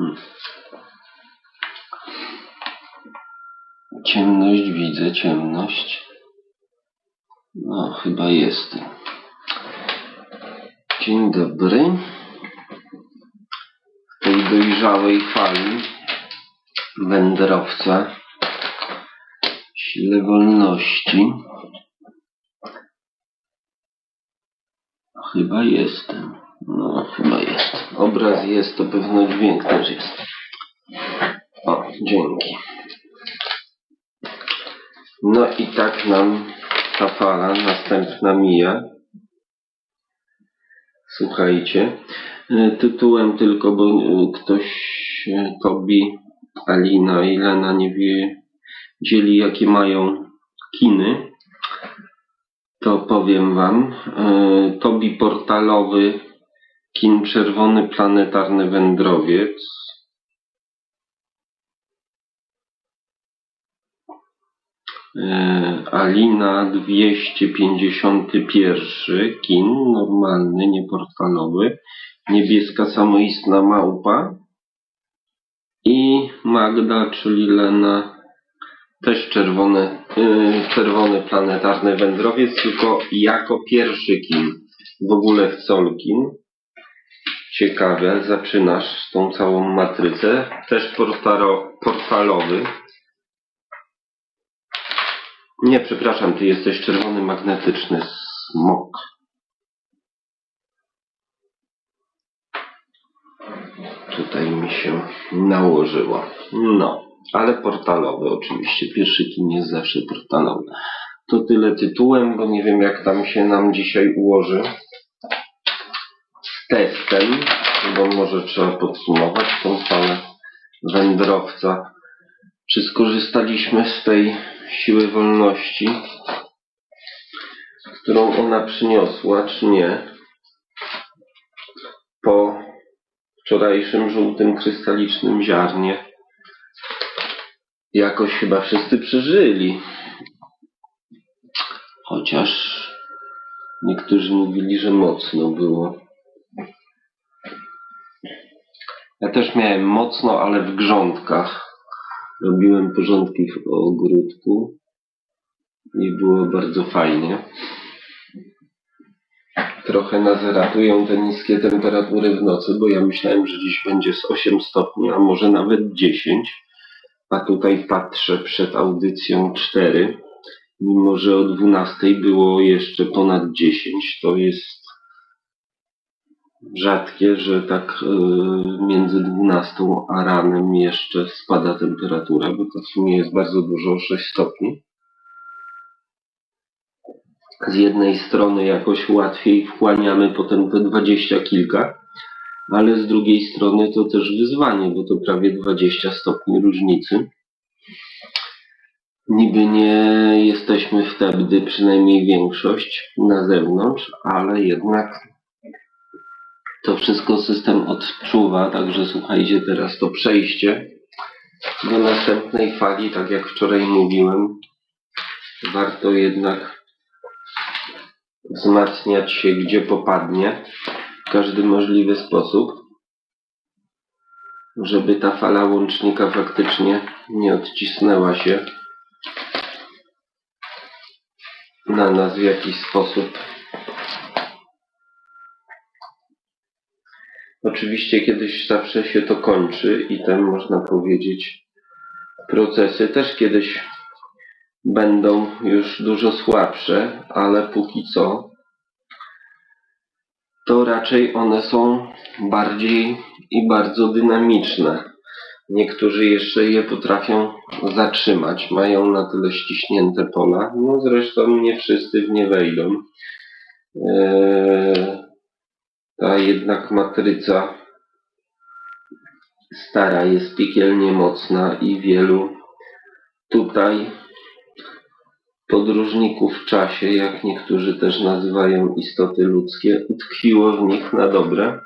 Hmm. Ciemność widzę, ciemność. No, chyba jestem. Dzień dobry. W tej dojrzałej fali wędrowca sile wolności. Chyba jestem. No, chyba jestem. Obraz jest, to pewno dźwięk też jest. O, dzięki. No i tak nam ta fala następna mija. Słuchajcie, y, tytułem tylko, bo y, ktoś, y, Tobi, Alina i Lena nie wiedzieli jakie mają kiny, to powiem wam. Tobi portalowy kin Czerwony Planetarny Wędrowiec. Y, Alina 251 kin, normalny, nieportalowy. Niebieska samoistna małpa. I Magda, czyli Lena, też czerwony, y, czerwony planetarny wędrowiec, tylko jako pierwszy kin. W ogóle w Colkin. Ciekawe, zaczynasz tą całą matrycę. Też portalowy. Nie, przepraszam, ty jesteś czerwony magnetyczny smok. Tutaj mi się nałożyło. No, ale portalowy oczywiście. Pierwszy kin jest zawsze portalowy. To tyle tytułem, bo nie wiem jak tam się nam dzisiaj ułoży testem, bo może trzeba podsumować tą falę wędrowca. Czy skorzystaliśmy z tej siły wolności, którą ona przyniosła, czy nie? Po wczorajszym żółtym krystalicznym ziarnie. Jakoś chyba wszyscy przeżyli. Chociaż niektórzy mówili, że mocno było. Ja też miałem mocno, ale w grządkach. Robiłem porządki w ogródku i było bardzo fajnie. Trochę nas ratują te niskie temperatury w nocy, bo ja myślałem, że dziś będzie z 8 stopni, a może nawet 10. A tutaj patrzę przed audycją 4. Mimo, że o 12 było jeszcze ponad 10, to jest rzadkie, że tak y, między 12 a ranem jeszcze spada temperatura, bo to w sumie jest bardzo dużo, 6 stopni. Z jednej strony jakoś łatwiej wchłaniamy potem te 20 kilka, ale z drugiej strony to też wyzwanie, bo to prawie 20 stopni różnicy. Niby nie jesteśmy wtedy, przynajmniej większość, na zewnątrz, ale jednak to wszystko system odczuwa, także słuchajcie teraz to przejście do następnej fali, tak jak wczoraj mówiłem, warto jednak wzmacniać się gdzie popadnie w każdy możliwy sposób, żeby ta fala łącznika faktycznie nie odcisnęła się na nas w jakiś sposób Oczywiście kiedyś zawsze się to kończy i te można powiedzieć procesy też kiedyś będą już dużo słabsze, ale póki co to raczej one są bardziej i bardzo dynamiczne. Niektórzy jeszcze je potrafią zatrzymać, mają na tyle ściśnięte pola. No zresztą nie wszyscy w nie wejdą. Eee, ta jednak matryca stara jest piekielnie mocna i wielu tutaj podróżników w czasie, jak niektórzy też nazywają istoty ludzkie, utkwiło w nich na dobre.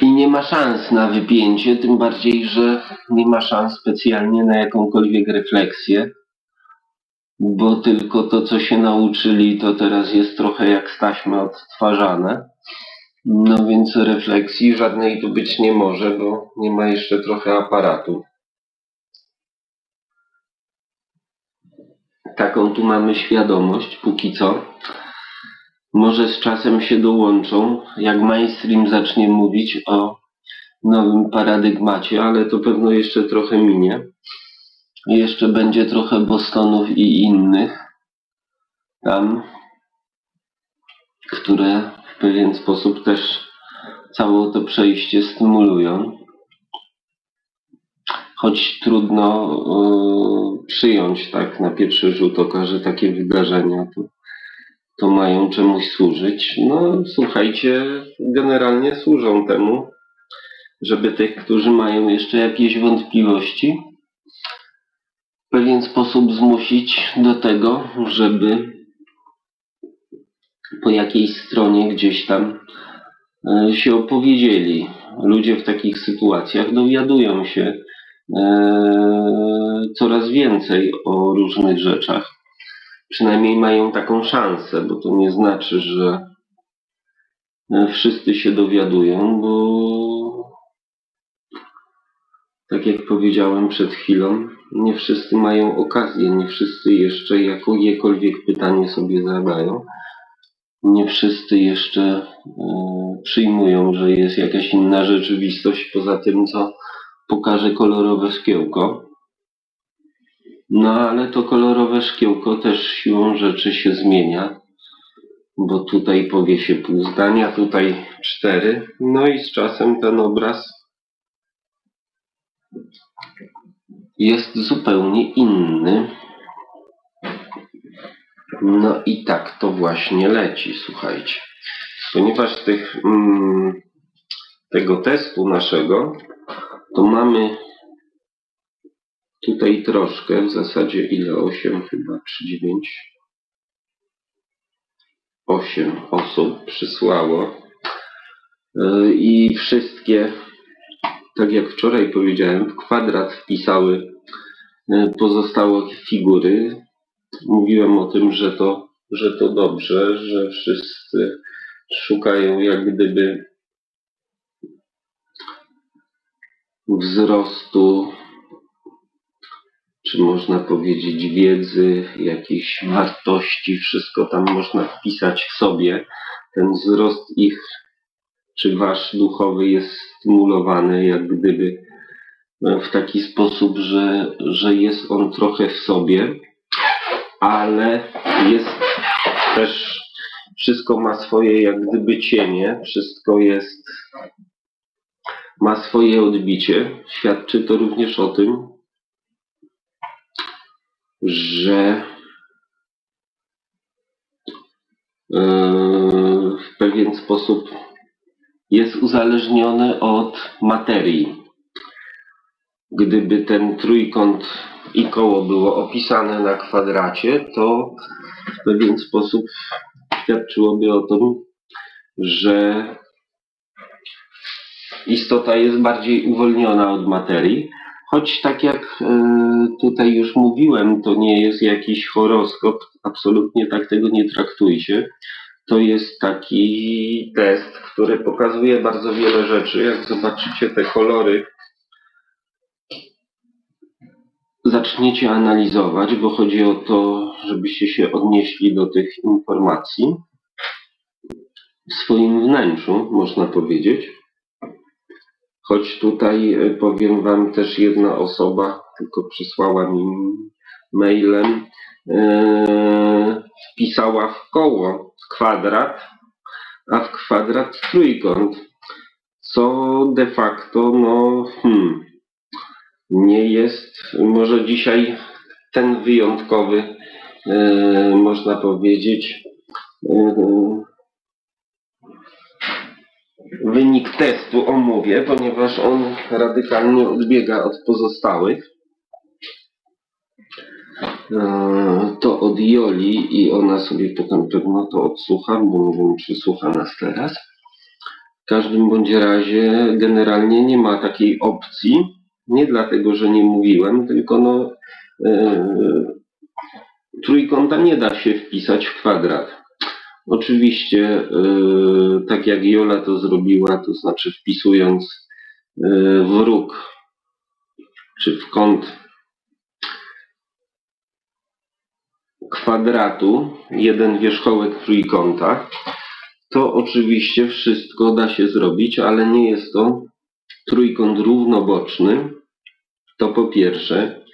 I nie ma szans na wypięcie, tym bardziej, że nie ma szans specjalnie na jakąkolwiek refleksję, bo tylko to, co się nauczyli, to teraz jest trochę jak z taśmy odtwarzane. No więc refleksji żadnej tu być nie może, bo nie ma jeszcze trochę aparatu. Taką tu mamy świadomość, póki co. Może z czasem się dołączą, jak mainstream zacznie mówić o nowym paradygmacie, ale to pewno jeszcze trochę minie. Jeszcze będzie trochę Bostonów i innych tam, które w pewien sposób też całe to przejście stymulują. Choć trudno yy, przyjąć tak na pierwszy rzut oka, że takie wydarzenia to, to mają czemuś służyć. No słuchajcie, generalnie służą temu, żeby tych, którzy mają jeszcze jakieś wątpliwości, pewien sposób zmusić do tego, żeby po jakiejś stronie gdzieś tam e, się opowiedzieli. Ludzie w takich sytuacjach dowiadują się e, coraz więcej o różnych rzeczach. Przynajmniej mają taką szansę, bo to nie znaczy, że e, wszyscy się dowiadują, bo tak jak powiedziałem przed chwilą, nie wszyscy mają okazję, nie wszyscy jeszcze jakiekolwiek pytanie sobie zadają. Nie wszyscy jeszcze e, przyjmują, że jest jakaś inna rzeczywistość poza tym, co pokaże kolorowe szkiełko. No ale to kolorowe szkiełko też siłą rzeczy się zmienia, bo tutaj powie się pół zdania, tutaj cztery. No i z czasem ten obraz jest zupełnie inny. No i tak to właśnie leci, słuchajcie. Ponieważ tych, mm, tego testu naszego, to mamy tutaj troszkę, w zasadzie ile? 8 chyba, czy 9? 8 osób przysłało. Yy, I wszystkie, tak jak wczoraj powiedziałem, w kwadrat wpisały yy, pozostałe figury. Mówiłem o tym, że to, że to dobrze, że wszyscy szukają jak gdyby wzrostu, czy można powiedzieć wiedzy, jakiejś wartości, wszystko tam można wpisać w sobie. Ten wzrost ich, czy wasz duchowy jest stymulowany jak gdyby w taki sposób, że, że jest on trochę w sobie, ale jest też, wszystko ma swoje jak gdyby cienie, wszystko jest ma swoje odbicie. Świadczy to również o tym, że yy, w pewien sposób jest uzależniony od materii. Gdyby ten trójkąt i koło było opisane na kwadracie, to w pewien sposób świadczyłoby o tym, że istota jest bardziej uwolniona od materii. Choć tak jak e, tutaj już mówiłem, to nie jest jakiś horoskop, absolutnie tak tego nie traktujcie. To jest taki test, który pokazuje bardzo wiele rzeczy. Jak zobaczycie te kolory, zaczniecie analizować, bo chodzi o to, żebyście się odnieśli do tych informacji w swoim wnętrzu, można powiedzieć. Choć tutaj e, powiem Wam też jedna osoba, tylko przysłała mi mailem, wpisała w koło kwadrat, a w kwadrat trójkąt, co de facto, no, hmm, nie jest, może dzisiaj ten wyjątkowy, e, można powiedzieć, e, wynik testu omówię, ponieważ on radykalnie odbiega od pozostałych. E, To od Joli i ona sobie potem pewno to odsłucha, bo nie wiem, czy słucha nas teraz. W każdym bądź razie generalnie nie ma takiej opcji. Nie dlatego, że nie mówiłem, tylko no e, trójkąta nie da się wpisać w kwadrat. Oczywiście, yy, tak jak Jola to zrobiła, to znaczy wpisując yy, w róg czy w kąt kwadratu jeden wierzchołek trójkąta, to oczywiście wszystko da się zrobić, ale nie jest to trójkąt równoboczny. To po pierwsze,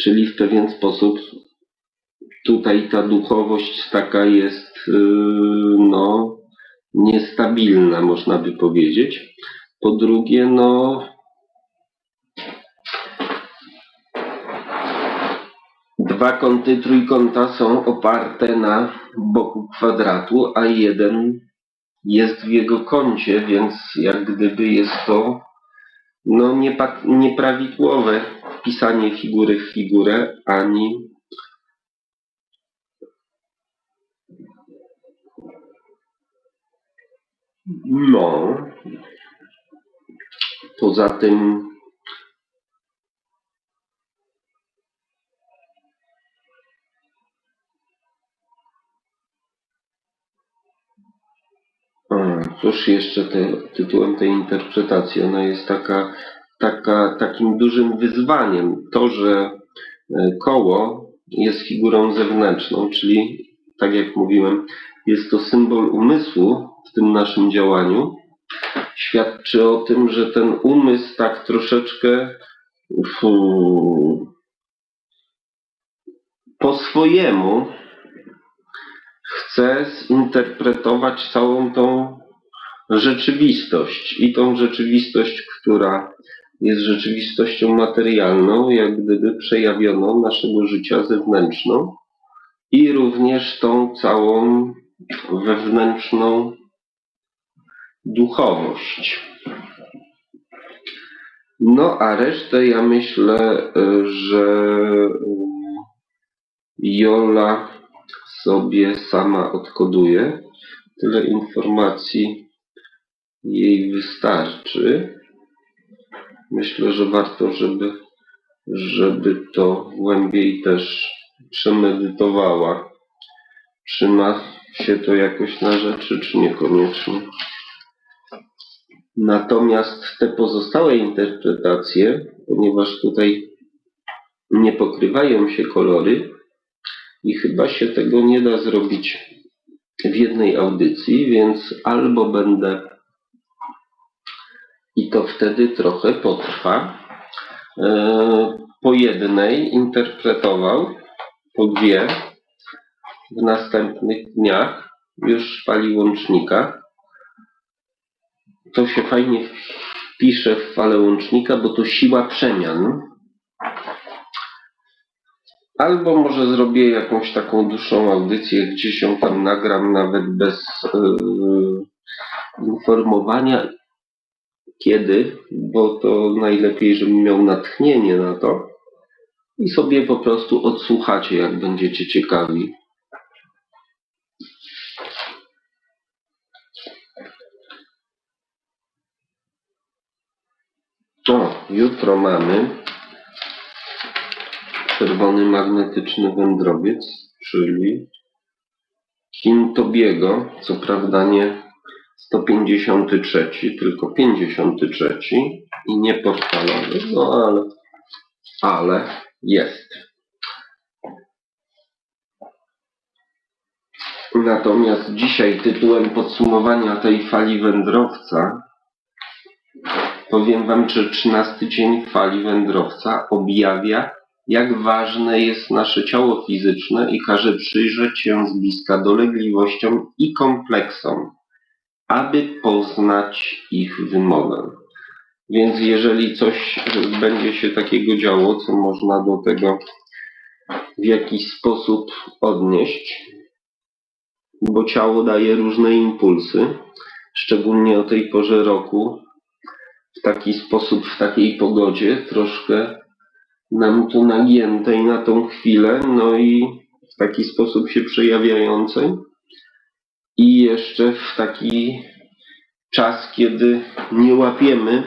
czyli w pewien sposób tutaj ta duchowość taka jest yy, no niestabilna, można by powiedzieć. Po drugie, no dwa kąty trójkąta są oparte na boku kwadratu, a jeden jest w jego kącie, więc jak gdyby jest to no nieprawidłowe wpisanie figury w figurę, ani no. Poza tym Cóż jeszcze te, tytułem tej interpretacji? Ona jest taka, taka, takim dużym wyzwaniem. To, że e, koło jest figurą zewnętrzną, czyli tak jak mówiłem, jest to symbol umysłu w tym naszym działaniu. Świadczy o tym, że ten umysł tak troszeczkę fu, po swojemu chce zinterpretować całą tą rzeczywistość i tą rzeczywistość, która jest rzeczywistością materialną, jak gdyby przejawioną naszego życia zewnętrzną i również tą całą wewnętrzną duchowość. No a resztę ja myślę, że y, Jola sobie sama odkoduje. Tyle informacji jej wystarczy. Myślę, że warto, żeby, żeby to głębiej też przemedytowała. Czy ma się to jakoś na rzeczy, czy niekoniecznie. Natomiast te pozostałe interpretacje, ponieważ tutaj nie pokrywają się kolory i chyba się tego nie da zrobić w jednej audycji, więc albo będę i to wtedy trochę potrwa. e, Po jednej interpretował, po dwie w następnych dniach już w fali łącznika. To się fajnie wpisze w falę łącznika, bo to siła przemian. Albo może zrobię jakąś taką dłuższą audycję, gdzie się tam nagram nawet bez yy, informowania kiedy, bo to najlepiej, żebym miał natchnienie na to i sobie po prostu odsłuchacie, jak będziecie ciekawi. O, jutro mamy czerwony magnetyczny wędrowiec, czyli Kintobiego, co prawda nie 153, tylko 53 i nie portalowy, no ale, ale jest. Natomiast dzisiaj tytułem podsumowania tej fali wędrowca powiem Wam, że 13 dzień fali wędrowca objawia, jak ważne jest nasze ciało fizyczne i każe przyjrzeć się z bliska dolegliwościom i kompleksom, aby poznać ich wymowę. Więc jeżeli coś będzie się takiego działo, co można do tego w jakiś sposób odnieść, bo ciało daje różne impulsy, szczególnie o tej porze roku, w taki sposób, w takiej pogodzie, troszkę nam to nagięte i na tą chwilę, no i w taki sposób się przejawiającej. I jeszcze w taki czas, kiedy nie łapiemy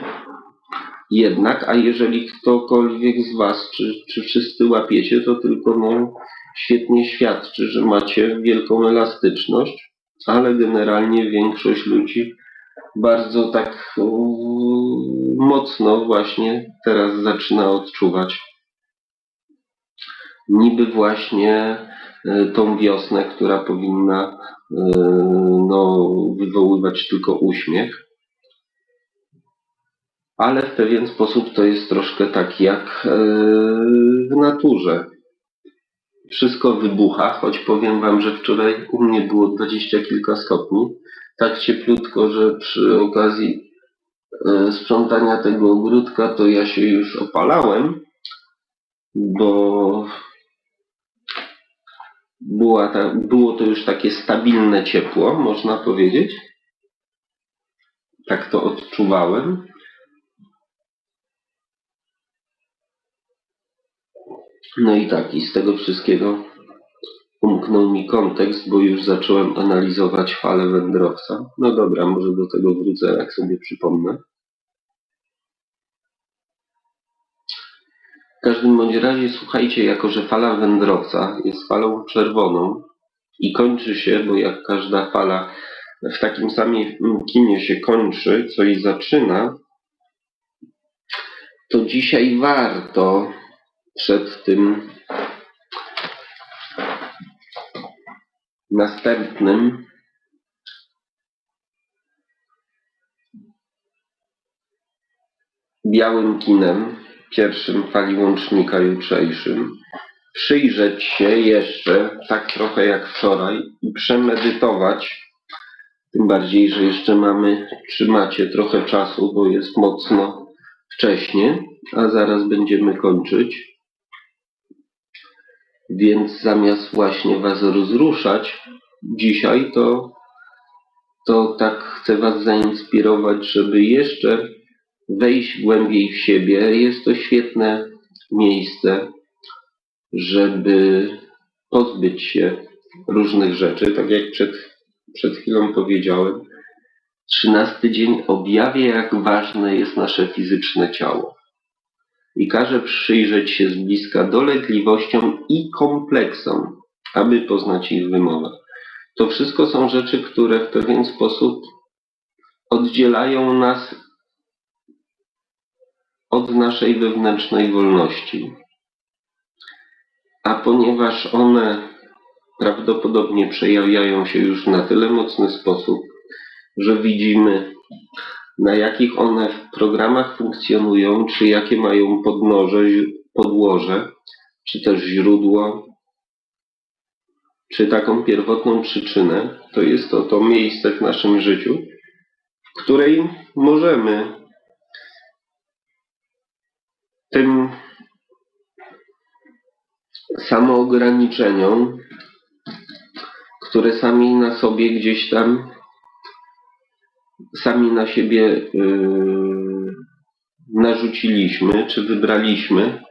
jednak, a jeżeli ktokolwiek z Was, czy, czy wszyscy łapiecie, to tylko no, świetnie świadczy, że macie wielką elastyczność ale generalnie większość ludzi bardzo tak mocno właśnie teraz zaczyna odczuwać. Niby właśnie tą wiosnę, która powinna e, no, wywoływać tylko uśmiech. Ale w pewien sposób to jest troszkę tak jak e, w naturze. Wszystko wybucha, choć powiem Wam, że wczoraj u mnie było dwadzieścia kilka stopni. Tak cieplutko, że przy okazji sprzątania tego ogródka to ja się już opalałem, bo była ta, było to już takie stabilne ciepło, można powiedzieć. Tak to odczuwałem. No i tak, i z tego wszystkiego umknął mi kontekst, bo już zacząłem analizować falę wędrowca. No dobra, może do tego wrócę, jak sobie przypomnę. W każdym bądź razie słuchajcie, jako że fala wędrowca jest falą czerwoną i kończy się, bo jak każda fala w takim samym kinie się kończy, coś zaczyna, to dzisiaj warto przed tym następnym białym kinem pierwszym fali łącznika jutrzejszym, przyjrzeć się jeszcze tak trochę jak wczoraj i przemedytować, tym bardziej, że jeszcze mamy, trzymacie trochę czasu, bo jest mocno wcześnie, a zaraz będziemy kończyć. Więc zamiast właśnie Was rozruszać dzisiaj, to, to tak chcę Was zainspirować, żeby jeszcze wejść głębiej w siebie. Jest to świetne miejsce, żeby pozbyć się różnych rzeczy, tak jak przed, przed chwilą powiedziałem. Trzynasty dzień objawia, jak ważne jest nasze fizyczne ciało. I każe przyjrzeć się z bliska dolegliwościom i kompleksom, aby poznać ich wymowę. To wszystko są rzeczy, które w pewien sposób oddzielają nas od naszej wewnętrznej wolności. A ponieważ one prawdopodobnie przejawiają się już na tyle mocny sposób, że widzimy, na jakich one w programach funkcjonują, czy jakie mają podnoże, podłoże, czy też źródło, czy taką pierwotną przyczynę, to jest to to miejsce w naszym życiu, w której możemy tym samoograniczeniom, które sami na sobie gdzieś tam, sami na siebie yy, narzuciliśmy, czy wybraliśmy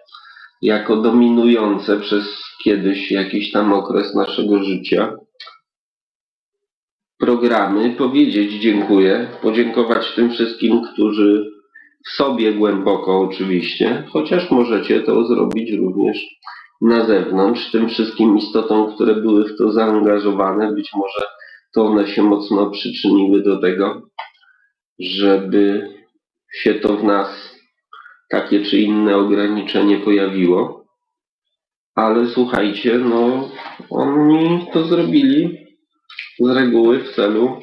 jako dominujące przez kiedyś jakiś tam okres naszego życia. Programy, powiedzieć dziękuję, podziękować tym wszystkim, którzy w sobie głęboko oczywiście, chociaż możecie to zrobić również na zewnątrz, tym wszystkim istotom, które były w to zaangażowane, być może to one się mocno przyczyniły do tego, żeby się to w nas takie czy inne ograniczenie pojawiło. Ale słuchajcie, no oni to zrobili z reguły w celu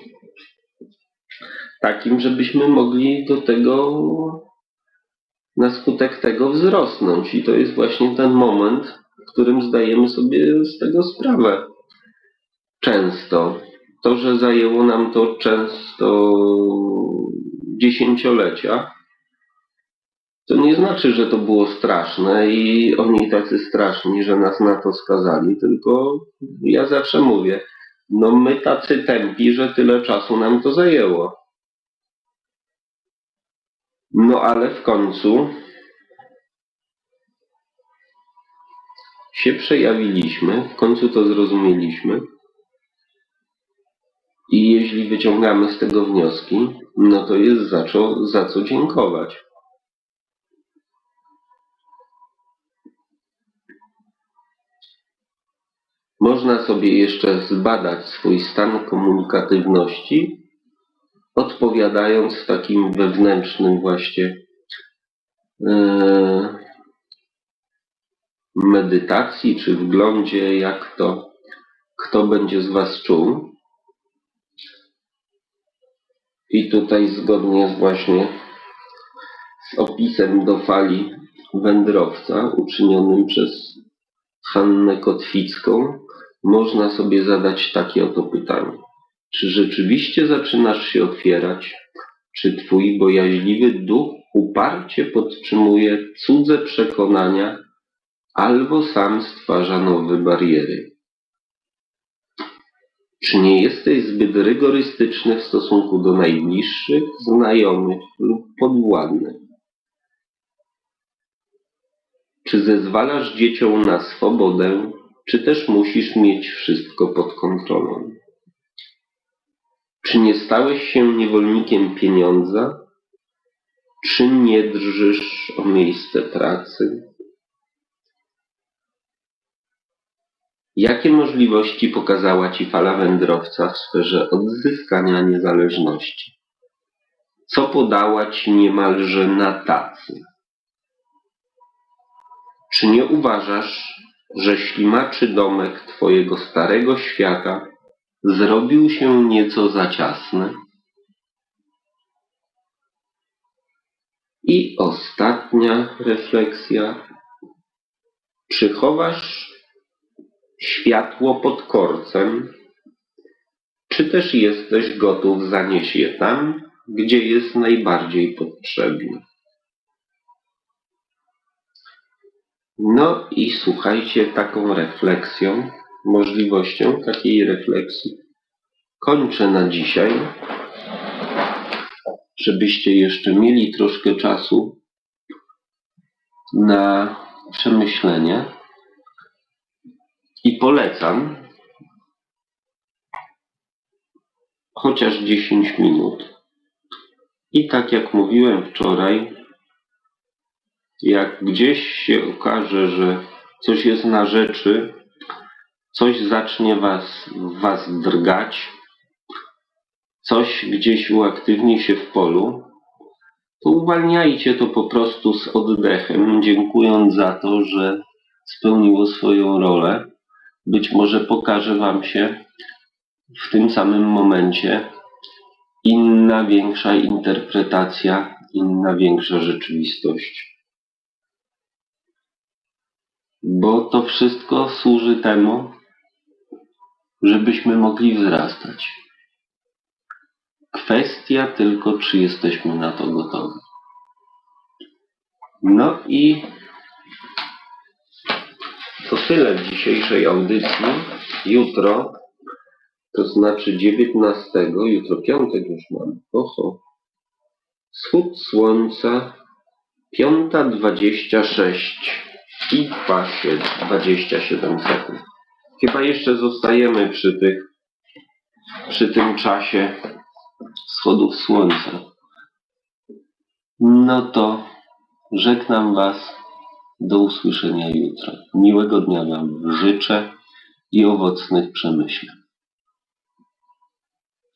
takim, żebyśmy mogli do tego, na skutek tego wzrosnąć. I to jest właśnie ten moment, w którym zdajemy sobie z tego sprawę. Często. To, że zajęło nam to często dziesięciolecia, to nie znaczy, że to było straszne i oni tacy straszni, że nas na to skazali, tylko ja zawsze mówię, no my tacy tępi, że tyle czasu nam to zajęło. No ale w końcu się przejawiliśmy, w końcu to zrozumieliśmy. I jeśli wyciągamy z tego wnioski, no to jest za co, za co dziękować. Można sobie jeszcze zbadać swój stan komunikatywności, odpowiadając w takim wewnętrznym właśnie e, medytacji czy wglądzie, jak to kto będzie z Was czuł. I tutaj zgodnie z właśnie z opisem do fali wędrowca uczynionym przez Hannę Kotwicką, można sobie zadać takie oto pytanie. Czy rzeczywiście zaczynasz się otwierać? Czy twój bojaźliwy duch uparcie podtrzymuje cudze przekonania albo sam stwarza nowe bariery? Czy nie jesteś zbyt rygorystyczny w stosunku do najbliższych, znajomych lub podwładnych? Czy zezwalasz dzieciom na swobodę, czy też musisz mieć wszystko pod kontrolą? Czy nie stałeś się niewolnikiem pieniądza? Czy nie drżysz o miejsce pracy? Jakie możliwości pokazała Ci fala wędrowca w sferze odzyskania niezależności? Co podała Ci niemalże na tacy? Czy nie uważasz, że ślimaczy domek Twojego starego świata zrobił się nieco za ciasny? I ostatnia refleksja. Czy chowasz światło pod korcem, czy też jesteś gotów zanieść je tam, gdzie jest najbardziej potrzebne? No i słuchajcie, taką refleksją, możliwością takiej refleksji. Kończę na dzisiaj, żebyście jeszcze mieli troszkę czasu na przemyślenie. I polecam chociaż 10 minut. I tak jak mówiłem wczoraj, jak gdzieś się okaże, że coś jest na rzeczy, coś zacznie was, was drgać, coś gdzieś uaktywni się w polu, to uwalniajcie to po prostu z oddechem, dziękując za to, że spełniło swoją rolę. Być może pokaże wam się w tym samym momencie inna, większa interpretacja, inna, większa rzeczywistość. Bo to wszystko służy temu, żebyśmy mogli wzrastać. Kwestia tylko, czy jesteśmy na to gotowi. No i to tyle w dzisiejszej audycji. Jutro, to znaczy 19, jutro piątek już mam. Oho. Wschód słońca 5.26 i pasie 27 sekund. Chyba jeszcze zostajemy przy tych, przy tym czasie wschodów słońca. No to żegnam Was. Do usłyszenia jutro. Miłego dnia Wam życzę i owocnych przemyśleń.